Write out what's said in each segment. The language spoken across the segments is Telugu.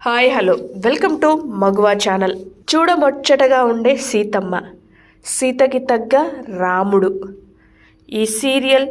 Hi hello. Welcome to Maguva channel. చూడముచ్చటగా ఉండే సీతమ్మ. సీతకి తగ్గ రాముడు. ఈ సీరియల్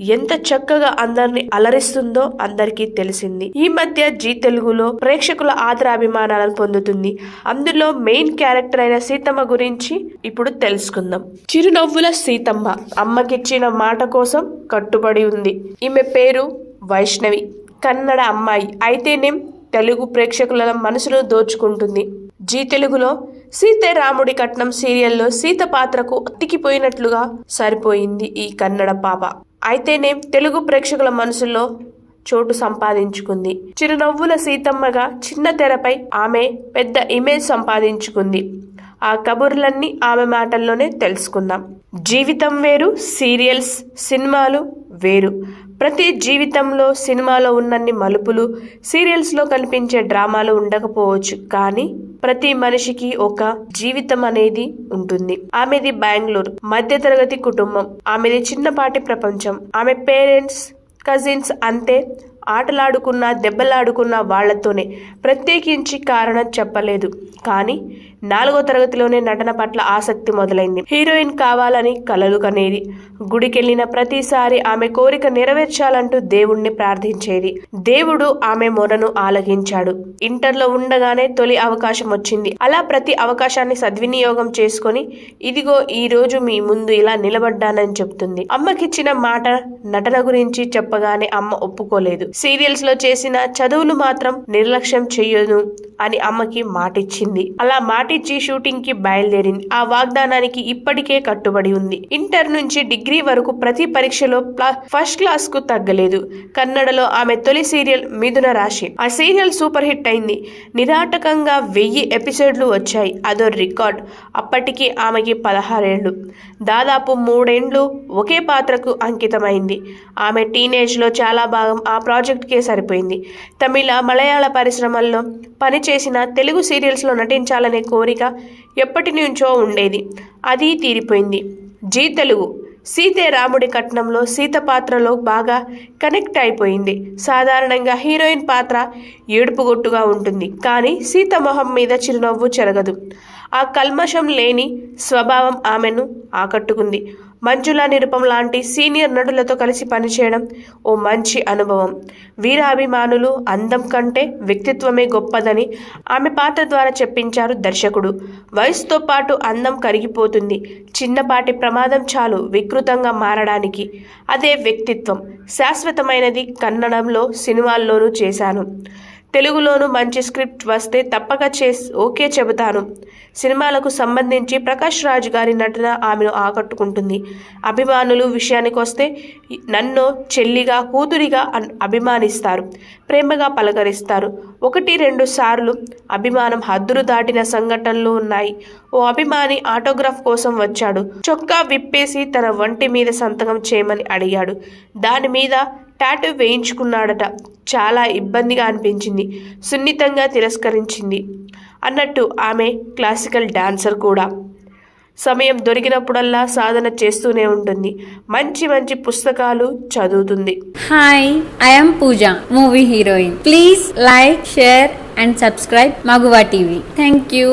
ఎంత చక్కగా అందరిని అలరిస్తుందో అందరికీ తెలిసింది. ఈ మధ్య జీ తెలుగులో ప్రేక్షకుల ఆదరాభిమానాలను పొందుతుంది. అందులో మెయిన్ క్యారెక్టర్ అయిన సీతమ్మ గురించి ఇప్పుడు తెలుసుకుందాం. చిరునవ్వుల సీతమ్మ అమ్మకిచ్చిన మాట కోసం కట్టుబడి ఉంది. ఈమె పేరు వైష్ణవి. కన్నడ అమ్మాయి. అయితేనేం? తెలుగు ప్రేక్షకుల మనసులో దోచుకుంటుంది. జీ తెలుగులో సీతే రాముడి కట్నం సీరియల్లో సీత పాత్రకు అతికిపోయినట్లుగా సరిపోయింది ఈ కన్నడ పాప. అయితేనే తెలుగు ప్రేక్షకుల మనసులో చోటు సంపాదించుకుంది. చిరునవ్వుల సీతమ్మగా చిన్న తెరపై ఆమె పెద్ద ఇమేజ్ సంపాదించుకుంది. ఆ కబుర్లన్నీ ఆమె మాటల్లోనే తెలుసుకుందాం. జీవితం వేరు సీరియల్స్ సినిమాలు వేరు. ప్రతి జీవితంలో సినిమాలో ఉన్నన్ని మలుపులు సీరియల్స్లో కనిపించే డ్రామాలు ఉండకపోవచ్చు కానీ ప్రతి మనిషికి ఒక జీవితం అనేది ఉంటుంది. ఆమెది బెంగళూరు మధ్యతరగతి కుటుంబం. ఆమెది చిన్నపాటి ప్రపంచం. ఆమె పేరెంట్స్ కజిన్స్ అంతే. ఆటలాడుకున్న దెబ్బలాడుకున్న వాళ్ళతోనే ప్రత్యేకించి కారణం చెప్పలేదు. కానీ నాలుగో తరగతిలోనే నటన పట్ల ఆసక్తి మొదలైంది. హీరోయిన్ కావాలని కలలు కనేది. గుడికెళ్ళిన ప్రతిసారి ఆమె కోరిక నెరవేర్చాలంటూ దేవుణ్ణి ప్రార్థించేది. దేవుడు ఆమె మొరను ఆలగించాడు ఇంటర్లో ఉండగానే తొలి అవకాశం వచ్చింది. అలా ప్రతి అవకాశాన్ని సద్వినియోగం చేసుకొని ఇదిగో ఈ రోజు మీ ముందు ఇలా నిలబడ్డానని చెప్తుంది. అమ్మకిచ్చిన మాట నటన గురించి చెప్పగానే అమ్మ ఒప్పుకోలేదు. సీరియల్స్లో చేసిన చదువులు మాత్రం నిర్లక్ష్యం చేయను అని అమ్మకి మాటిచ్చింది. అలా మాటిచ్చి షూటింగ్కి బయలుదేరింది. ఆ వాగ్దానానికి ఇప్పటికే కట్టుబడి ఉంది. ఇంటర్ నుంచి డిగ్రీ వరకు ప్రతి పరీక్షలో ఫస్ట్ క్లాస్కు తగ్గలేదు. కన్నడలో ఆమె తొలి సీరియల్ మిథున రాశి. ఆ సీరియల్ సూపర్ హిట్ అయింది. నిరాటకంగా వెయ్యి ఎపిసోడ్లు వచ్చాయి. అదో రికార్డ్. అప్పటికి ఆమెకి పదహారేళ్ళు. దాదాపు మూడేండ్లు ఒకే పాత్రకు అంకితమైంది. ఆమె టీనేజ్లో చాలా భాగం ఆ ప్రాజెక్ట్కే సరిపోయింది. తమిళ మలయాళ పరిశ్రమల్లో పనిచేసిన తెలుగు సీరియల్స్లో నటించాలనే కోరిక ఎప్పటి నుంచో ఉండేది. అది తీరిపోయింది. జీ తెలుగు. సీతే రాముడి కట్నంలో సీత పాత్రలో బాగా కనెక్ట్ అయిపోయింది. సాధారణంగా హీరోయిన్ పాత్ర ఏడుపుగొట్టుగా ఉంటుంది. కానీ సీత మొహం మీద చిరునవ్వు చెరగదు. ఆ కల్మషం లేని స్వభావం ఆమెను ఆకట్టుకుంది. మంజుల నిరుపం లాంటి సీనియర్ నటులతో కలిసి పనిచేయడం ఓ మంచి అనుభవం. వీరాభిమానులు అందం కంటే వ్యక్తిత్వమే గొప్పదని ఆమె పాత్ర ద్వారా చెప్పించారు దర్శకుడు. వయసుతో పాటు అందం కరిగిపోతుంది. చిన్నపాటి ప్రమాదం చాలు వికృతంగా మారడానికి. అదే వ్యక్తిత్వం. శాశ్వతమైనది కన్నడంలో సినిమాల్లోనూ చేశాను. తెలుగులోనూ మంచి స్క్రిప్ట్ వస్తే తప్పక చేసి ఓకే చెబుతాను. సినిమాలకు సంబంధించి ప్రకాష్ రాజ్ గారి నటన ఆమెను ఆకట్టుకుంటుంది. అభిమానులు విషయానికి వస్తే నన్ను చెల్లిగా కూతురిగా అభిమానిస్తారు. ప్రేమగా పలకరిస్తారు. ఒకటి రెండు సార్లు అభిమానం హద్దులు దాటిన సంఘటనలు ఉన్నాయి. ఓ అభిమాని ఆటోగ్రాఫ్ కోసం వచ్చాడు. చొక్కా విప్పేసి తన వంటి మీద సంతకం చేయమని అడిగాడు. దాని మీద టాటూ వేయించుకున్నాడట. చాలా ఇబ్బందిగా అనిపించింది. సున్నితంగా తిరస్కరించింది. అన్నట్టు ఆమె క్లాసికల్ డాన్సర్ కూడా. సమయం దొరికినప్పుడల్లా సాధన చేస్తూనే ఉంటుంది. మంచి మంచి పుస్తకాలు చదువుతుంది. Hi I'm Pooja movie heroine please like share and subscribe Maguva TV thank you.